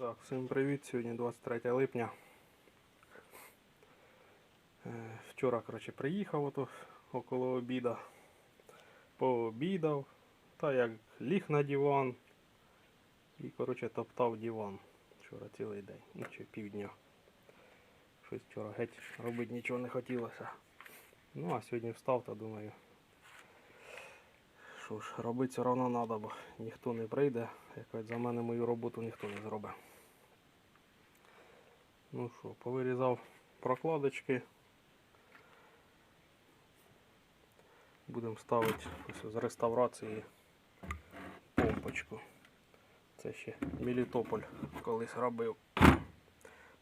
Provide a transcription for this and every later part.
Так, всім привіт. Сьогодні 23 липня. Е, Вчора, коротше, приїхав ото около обіда. Пообідав. Та як ліг на диван. І, коротше, топтав диван. Вчора цілий день. Ну, чи півдня. Щось вчора геть робити нічого не хотілося. Ну, а сьогодні встав та думаю. Що ж, робити все одно треба, бо ніхто не прийде. Якось за мене мою роботу ніхто не зробить. Ну що, повирізав прокладочки. Будемо ставити ось з реставрації помпочку. Це ще Мелітополь колись робив.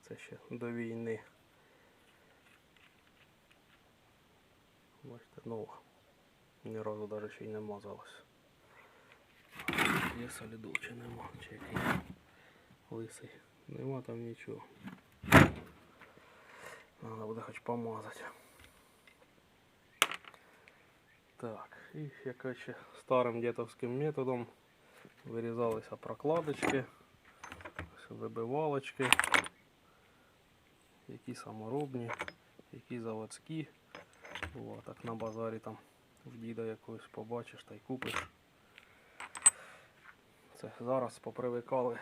Це ще до війни. Бачите, нова. Ні разу навіть ще й не мазалась. Є солідол чи нема, чи який лисий. Нема там нічого. Надо буде хоч помазати. Так, і якось ще старим дєтовським методом вирізалися прокладочки, вибивалочки, які саморобні, які заводські. О, так на базарі там в діда якогось побачиш та й купиш. Це зараз попривикали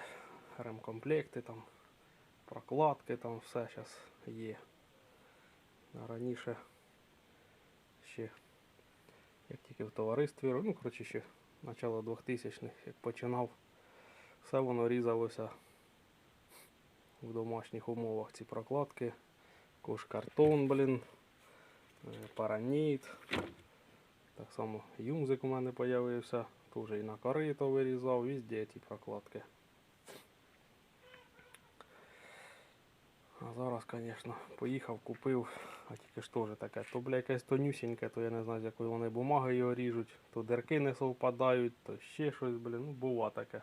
ремкомплекти, там, прокладки, там все зараз є. Раніше ще, як тільки в товаристві, ну, коротше, ще начало 2000-х, як починав, все воно різалося в домашніх умовах. Ці прокладки, картон, блін, е, параніт. Так само юмзик у мене з'явився, теж і на корито вирізав, везде ці прокладки. А зараз, звісно, поїхав, купив, а тільки ж теж таке. То, бля, якесь тонюсіньке, то я не знаю, з якої вони бумаги його ріжуть, то дирки не совпадають, то ще щось, блін, ну бува таке.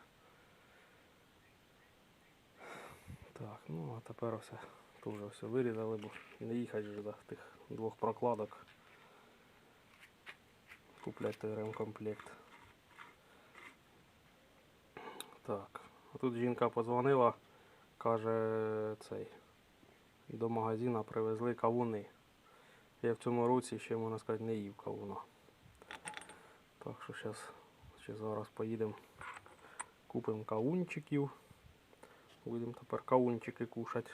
Так, ну а тепер все, теж все вирізали, бо не їхати ж до тих двох прокладок. Купляти ремкомплект. Так, тут жінка подзвонила, каже цей. До магазина привезли кавуни. Я в цьому році ще, можна сказати, не їв кавуна. Так що зараз ще зараз поїдемо, купимо кавунчиків. Будемо тепер кавунчики кушати.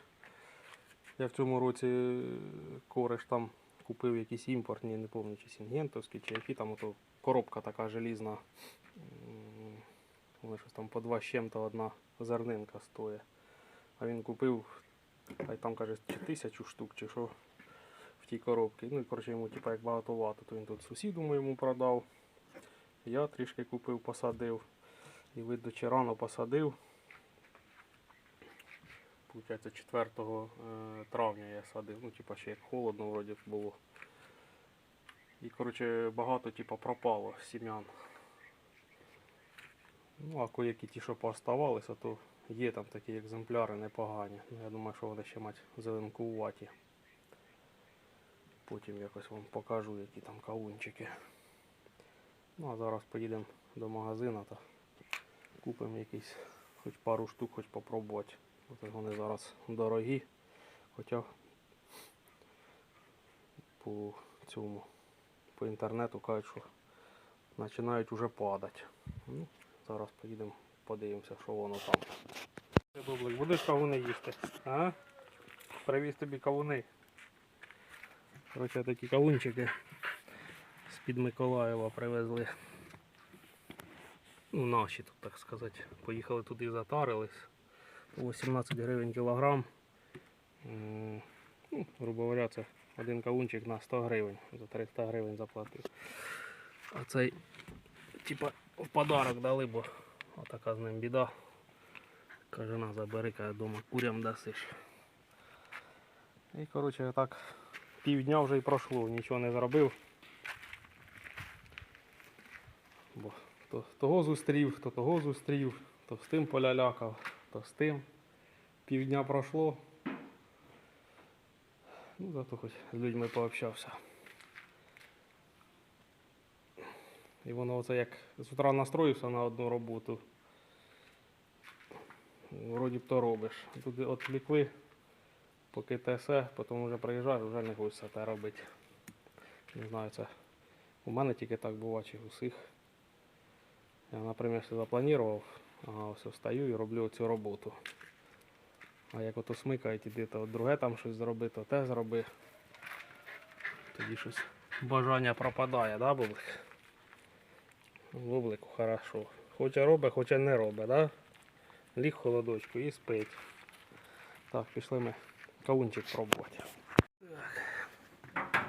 Я в цьому році е, кореш там купив якісь імпортні, не пам'ятаю, чи сінгентовські, чи які там ото коробка така желізна. Вони щось там по два з чим-то одна зернинка стоїть. А він купив, та й там каже, чи тисячу штук, чи що в тій коробці. Ну і коротше йому типа як багатовато, то він тут сусіду моєму продав. Я трішки купив, посадив. І видно, чи рано посадив. Получається 4 е, травня я садив. Ну, типа ще як холодно вроді було. І коротше багато типа пропало сім'ян. Ну, а коякі ті, що пооставалися, то є там такі екземпляри непогані. Я думаю, що вони ще мать зеленкуваті. Потім якось вам покажу, які там кавунчики. Ну а зараз поїдемо до магазину та купимо якісь хоч пару штук, хоч попробувати. От вони зараз дорогі. Хоча по цьому по інтернету кажуть, що починають вже падати. Ну, зараз поїдемо, подивимося, що воно там. Бублик, будеш кавуни їсти? А? Привіз тобі кавуни. Короче, такі кавунчики з-під Миколаєва привезли. Ну, наші тут, так сказати. Поїхали туди затарились. 18 гривень кілограм. Ну, грубо говоря, це один кавунчик на 100 гривень. За 300 гривень заплатив. А цей, типа, в подарок дали, бо отака з ним біда. Каже, на забери, каже, курям дасиш. І коротше так півдня вже й пройшло, нічого не зробив. Бо то того зустрів, то того зустрів, то з тим полялякав, то з тим. Півдня пройшло. Ну, зато хоч з людьми пообщався. І воно оце як з утра настроївся на одну роботу. Вроді б то робиш. Тут от лікви, поки те все, потім вже приїжджаєш, вже не хочеться те робити. Не знаю, це у мене тільки так буває, чи у всіх. Я, наприклад, все запланував, ага, ось встаю і роблю цю роботу. А як ото смикають, іди, то друге там щось зроби, то те зроби. Тоді щось бажання пропадає, да, бублик? Бублику хорошо. Хоча робить, хоча не робить, да? Ліг холодочку і спить. Так, пішли ми кавунчик пробувати. Так.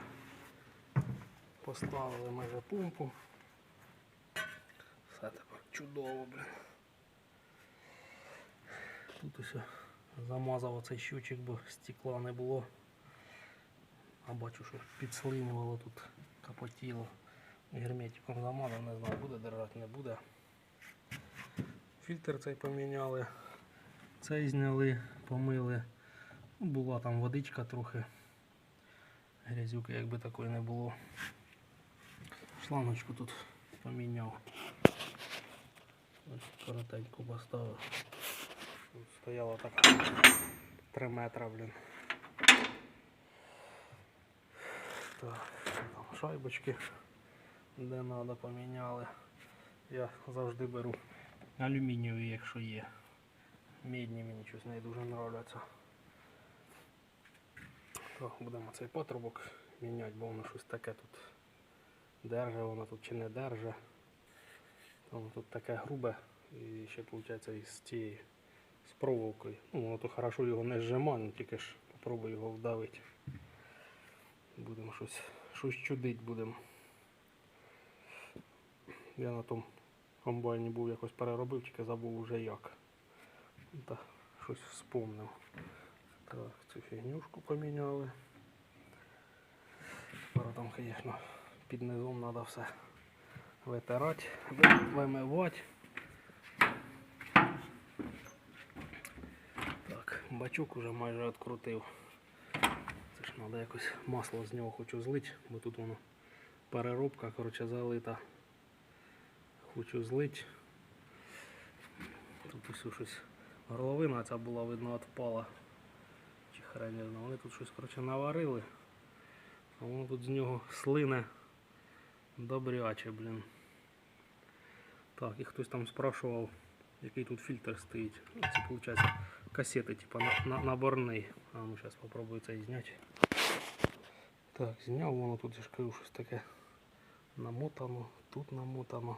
Поставили ми вже помпу. Все тепер чудово, блін. Тут усе замазав оцей щучик, бо стекла не було. А бачу, що підслинювало тут, капотіло. Герметиком замазав, не знаю, буде держати, не буде. Фільтр цей поміняли. Цей зняли, помили. Була там водичка трохи. Грязюки якби такої не було. Шланочку тут поміняв. Ось коротенько поставив. Тут стояла така 3 метра, блін. Так, там шайбочки, де треба поміняли. Я завжди беру алюмінієві, якщо є. Мідні мені щось не дуже. То будемо цей патрубок міняти, бо воно щось таке тут держа, воно тут чи не держа. Воно тут таке грубе і ще виходить із цією з проволокою. Ну, воно то хорошо його не зжимає, ну, тільки ж попробую його вдавити. Будемо щось, щось чудить будемо. Я на тому комбайні був якось переробив, тільки забув уже як. Та щось вспомнив. Так, цю фігнюшку поміняли. Тепер там, звісно, під низом треба все витирати, вимивати. Так, бачок уже майже відкрутив. Це ж треба якось масло з нього хочу злити, бо тут воно переробка, коротше, залита. Хочу злить. Тут усе щось горловина ця була, видно, відпала. Чи хрен. Вони тут щось коротше, наварили. А воно тут з нього слине добряче, блін. Так, і хтось там спрашував, який тут фільтр стоїть. Ну, Це виходить касети, типа на, на, наборний. А ну зараз спробую це зняти. Так, зняв воно тут я ж кажу, щось таке намотано, тут намотано.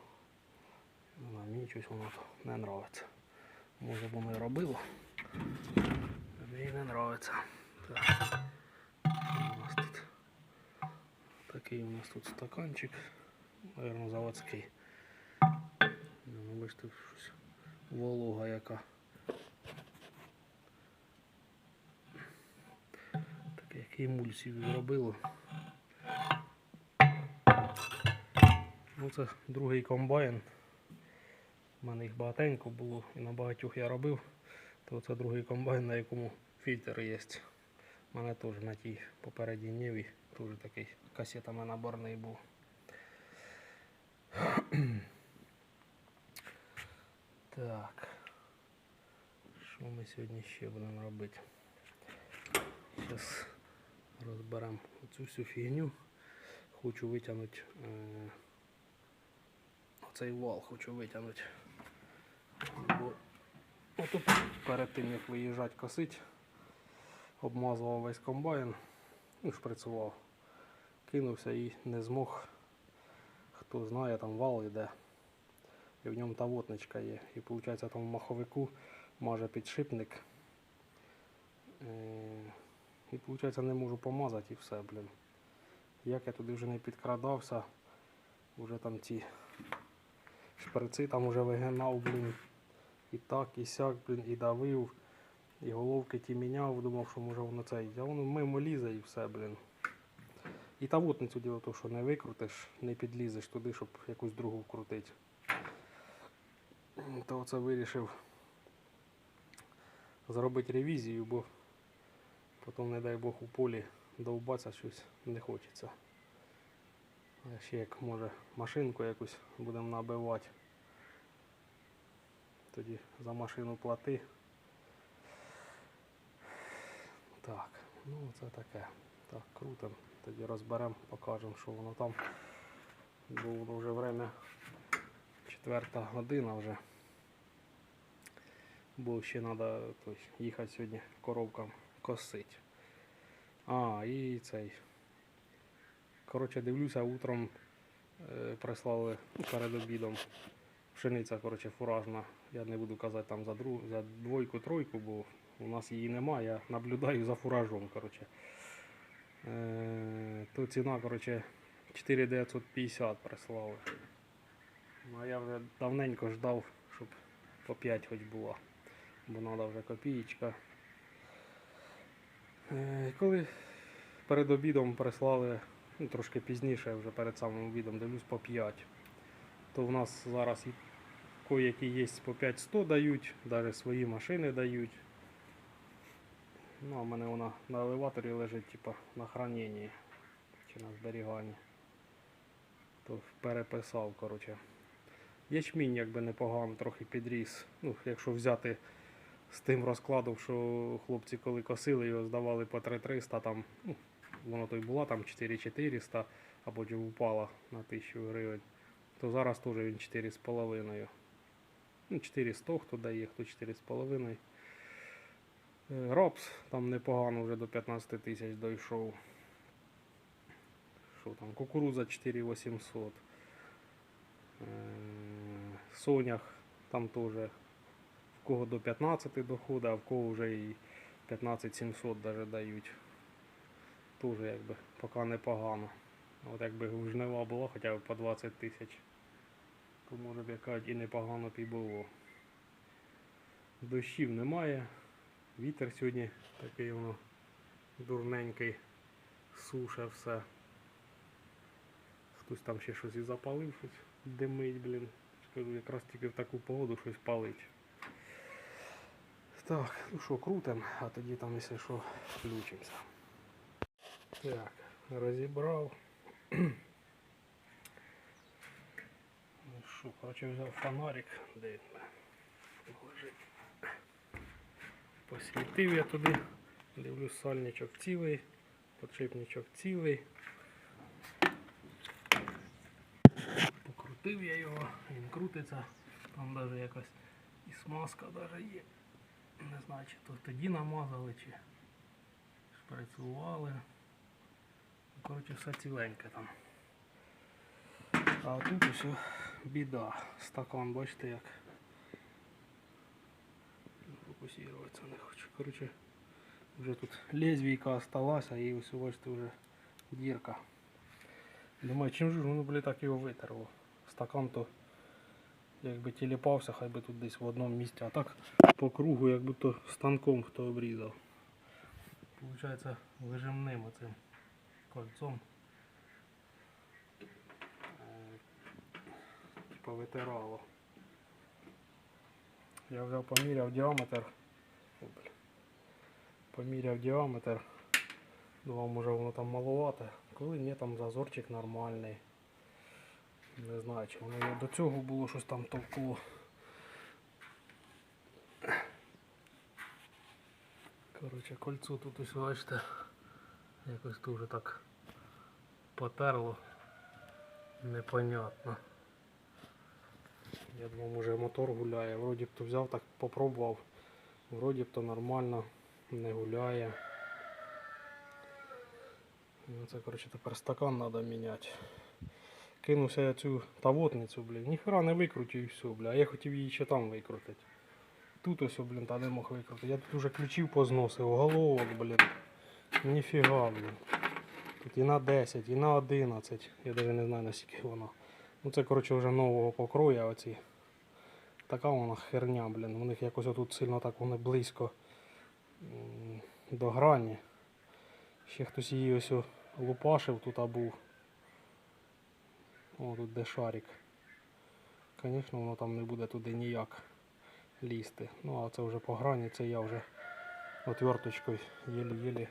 Ну, мені щось воно не нравиться. Може воно і робило. Мені не нравиться. Так. У нас тут такий у нас тут стаканчик. Наверно, заводський. Ну, бачите, щось волога яка. Так як емульсію зробило. Ну, це другий комбайн. У мене їх багатенько було і на багатьох я робив. То це другий комбайн, на якому фільтр є. У мене теж на тій попередній ніві теж такий касетами наборний був. Так. Що ми сьогодні ще будемо робити? Зараз розберемо оцю всю фігню. Хочу витягнути е, оцей вал хочу витягнути. Бо отут перед тим як виїжджати косить, обмазував весь комбайн, ну, шприцював, кинувся і не змог. Хто знає, там вал іде. І в ньому та вотничка є. І виходить там в маховику маже підшипник. Е, І виходить не можу помазати і все, блін. Як я туди вже не підкрадався, вже там ці шприци там вже вигинав, блін. І так, і сяк, блін, і давив, і головки ті міняв, думав, що може воно це. А воно мимо лізе і все, блін. І та вотницю діло то, що не викрутиш, не підлізеш туди, щоб якусь другу вкрутити. То оце вирішив зробити ревізію, бо потім, не дай Бог, у полі довбатися щось не хочеться. Ще як може машинку якусь будемо набивати тоді за машину плати. Так, ну це таке. Так, круто. Тоді розберемо, покажемо, що воно там. Бо воно вже время четверта година вже. Бо ще треба їхати сьогодні коровкам косити. А, і цей. Коротше, дивлюся, утром е, прислали перед обідом Пшениця, коротше, фуражна. Я не буду казати там за, друг, за двойку, тройку, бо у нас її немає. Я наблюдаю за фуражом. Коротше. Е, то ціна, коротше, 4950 прислали. Ну, а я вже давненько ждав, щоб по 5 хоч було. Бо треба вже копієчка. Е, коли перед обідом прислали, ну, трошки пізніше, вже перед самим обідом, дивлюсь по 5. То в нас зараз і кое-які є по 5100 дають, навіть свої машини дають. Ну, а в мене вона на елеваторі лежить, типа на храненні чи на зберіганні. То переписав, коротше. Ячмінь якби непогано, трохи підріс. Ну, якщо взяти з тим розкладом, що хлопці коли косили, його здавали по 3300, там, ну, воно то й була там 4400, а потім упала на 1000 гривень, то зараз теж він 4,5. Ну, 400 хто дає, хто 4,5. Е, Рапс там непогано вже до 15 тисяч дійшов. Що там, кукурудза 4800. Е, Сонях там теж в кого до 15 доходить, а в кого вже і 15 700 даже дають. Теж якби поки непогано. От якби жнива було хоча б по 20 тисяч, може б якась і непогано б і було. Дощів немає. Вітер сьогодні такий воно дурненький, суша все. Хтось там ще щось і запалив, щось димить, блін. Скажу, якраз тільки в таку погоду щось палить. Так, ну що, крутим, а тоді там, якщо що, включимося. Так, розібрав. Що, коротше, взяв фонарик, де він лежить. Посвітив я туди, дивлюсь, сальничок цілий, подшипничок цілий. Покрутив я його, він крутиться, там навіть якась і смазка навіть є. Не знаю, чи то тоді намазали, чи шприцювали. Ну, Коротше, все ціленьке там. А тут усе біда. Стакан, бачите як. Фокусуватися не хочу. Коротше, вже тут лезвійка осталася і ось бачите вже дірка. Думаю, чим же ж воно, так його витерло. Стакан то якби тіліпався, хай би тут десь в одному місці, а так по кругу, як будто станком хто обрізав. Получається вижимним оцим кольцом. Витирало. Я взяв поміряв діаметр. Поміряв діаметр. Думав, може воно там маловате. Коли ні, там зазорчик нормальний. Не знаю, чи воно до цього було щось там товкло. Коротше, кольцо тут ось бачите. Якось дуже так потерло. Непонятно. Я думав, може мотор гуляє. Вроді б то взяв, так попробував. Вроді б то нормально, не гуляє. Ну, це, коротше, тепер стакан треба міняти. Кинувся я цю тавотницю, блін. Ніхера не викрутив і все, бля. А я хотів її ще там викрутити. Тут ось, блін, та не мог викрутити. Я тут уже ключів позносив, головок, блін. Ніфіга, блін. Тут і на 10, і на 11. Я навіть не знаю наскільки воно. Ну це, коротше, вже нового покрою оці. Така вона херня, блін. У них якось отут сильно так вони близько до грані. Ще хтось її ось лупашив тут а був. О, тут де шарик. Звісно, воно там не буде туди ніяк лізти. Ну, а це вже по грані, це я вже отверточкою єлі-єлі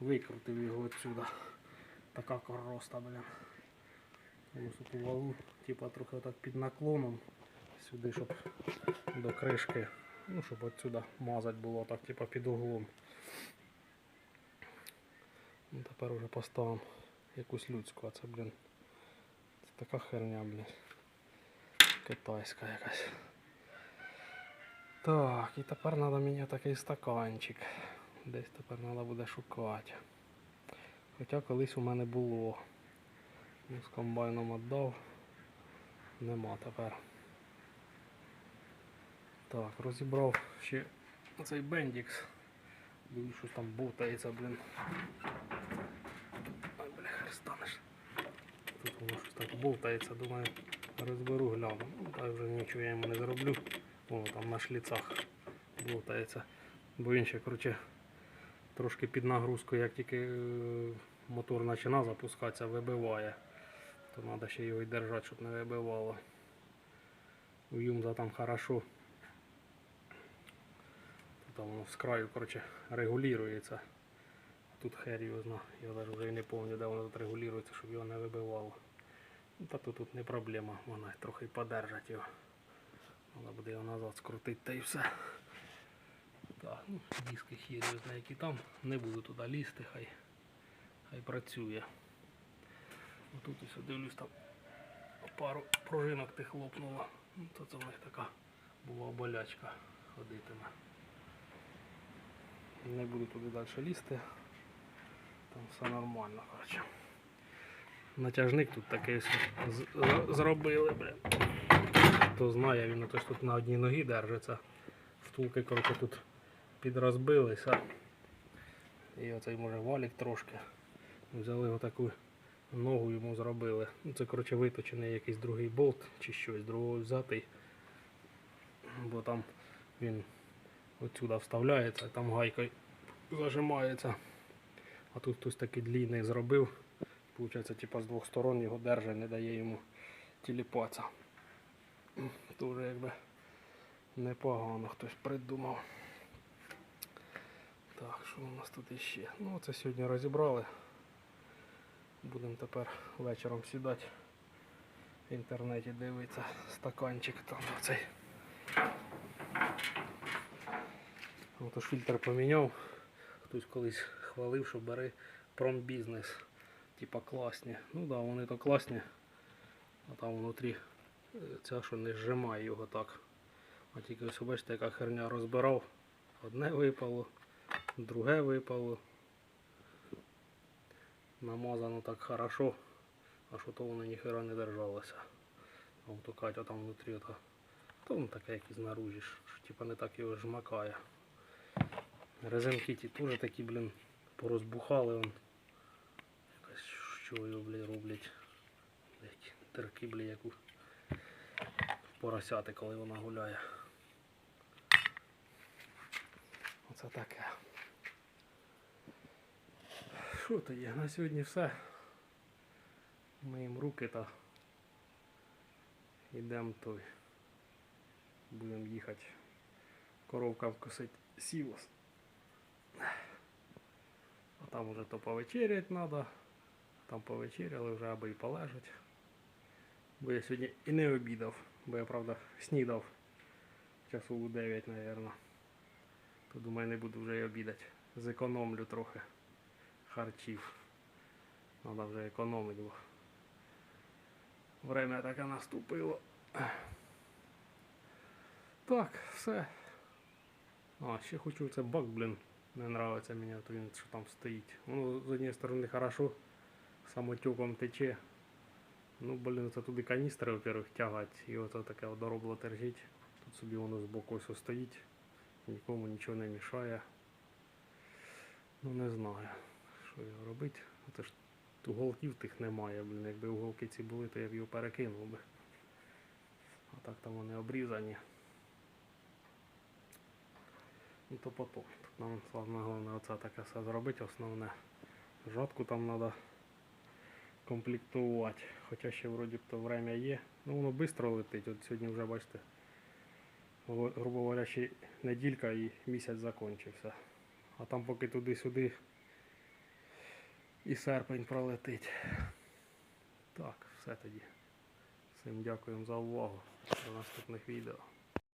викрутив його отсюда. Така короста, блін. Ось тут валу, типа трохи так під наклоном сюди, щоб до кришки, ну, щоб отсюда мазати було так, типа під углом. Ну, тепер уже поставимо якусь людську, а це, блін. Це така херня, блін. Китайська якась. Так, і тепер треба мені такий стаканчик. Десь тепер треба буде шукати. Хоча колись у мене було. Ну, з комбайном віддав. Нема тепер. Так, розібрав ще цей бендікс. Дивлюсь, щось там бовтається, блін. Ай, бля, станеш. Тут воно щось так бовтається, думаю, розберу, гляну. Ну, та вже нічого я йому не зроблю. Воно там на шліцах бовтається. Бо він ще, коротше, трошки під нагрузкою, як тільки е, мотор починає запускатися, вибиває. То треба ще його й держати, щоб не вибивало. У Юмза там хорошо. Тут воно з краю, коротше, регулюється. Тут хер його зна. Я навіть вже і не пам'ятаю, де воно тут регулюється, щоб його не вибивало. Ну, Та тут, тут не проблема, вона трохи подержать його. Вона буде його назад скрутити та і все. Так, ну, диски хірі знає, які там. Не буду туди лізти, хай, хай працює. Тут ось дивлюсь там пару пружинок тих лопнуло. Ну, то це в них така була болячка ходитиме. Не буду туди далі лізти. Там все нормально, коротше. Натяжник тут такий зробили, блін. Хто знає, він ось тут на одній ногі держиться. Втулки, коротше, тут підрозбилися. І оцей може валік трошки. Взяли отаку ногу йому зробили. Ну, це, коротше, виточений якийсь другий болт чи щось, другого взятий. Бо там він отсюда вставляється, там гайкою зажимається. А тут хтось такий длінний зробив. Получається, типа з двох сторон його держить, не дає йому тіліпатися. Дуже якби непогано хтось придумав. Так, що у нас тут іще? Ну, це сьогодні розібрали. Будемо тепер вечором сідати в інтернеті дивитися стаканчик там оцей. Ото ж фільтр поміняв. Хтось колись хвалив, що бери промбізнес. Типа класні. Ну так, да, вони то класні. А там внутрі ця, що не зжимає його так. А тільки ось бачите, яка херня розбирав. Одне випало, друге випало. Намазано так хорошо, а що то воно ніхера не держалося. А от Катя там внутрі то, то воно таке якесь наружі, що типа не так його жмакає. Резинки ті теж такі, блін, порозбухали. Он. Якась що його, блін, роблять. Блять, дирки, блін, як у поросяти, коли вона гуляє. Оце таке. Що то? На сьогодні все. Миємо руки та йдемо той. Будемо їхати. Коровка вкосить сілос. А там вже то повечерять треба. Там повечеряли вже аби і полежать. Бо я сьогодні і не обідав, бо я правда снідав часу у 9, мабуть. То думаю, не буду вже й обідати. Зекономлю трохи харчів. Треба вже економити, бо время таке наступило. Так, все. А, ще хочу це бак, блін. Не нравиться мені, то він що там стоїть. Воно з однієї сторони хорошо, самотюком тече. Ну, блін, це туди каністри, во-первых, тягать. І оце таке одоробло тержить. Тут собі воно збоку ось стоїть. Нікому нічого не мішає. Ну не знаю, що його робити. Це ж уголків тих немає, блін. Якби уголки ці були, то я б його перекинув би. А так там вони обрізані. Ну то потом. Тут нам саме головне оце таке все зробити, основне. Жатку там треба комплектувати. Хоча ще вроді б то время є. Ну воно швидко летить. От сьогодні вже бачите. Грубо говоря, ще неділька і місяць закінчився. А там поки туди-сюди і серпень пролетить. Так, все тоді. Всім дякуємо за увагу. До наступних відео.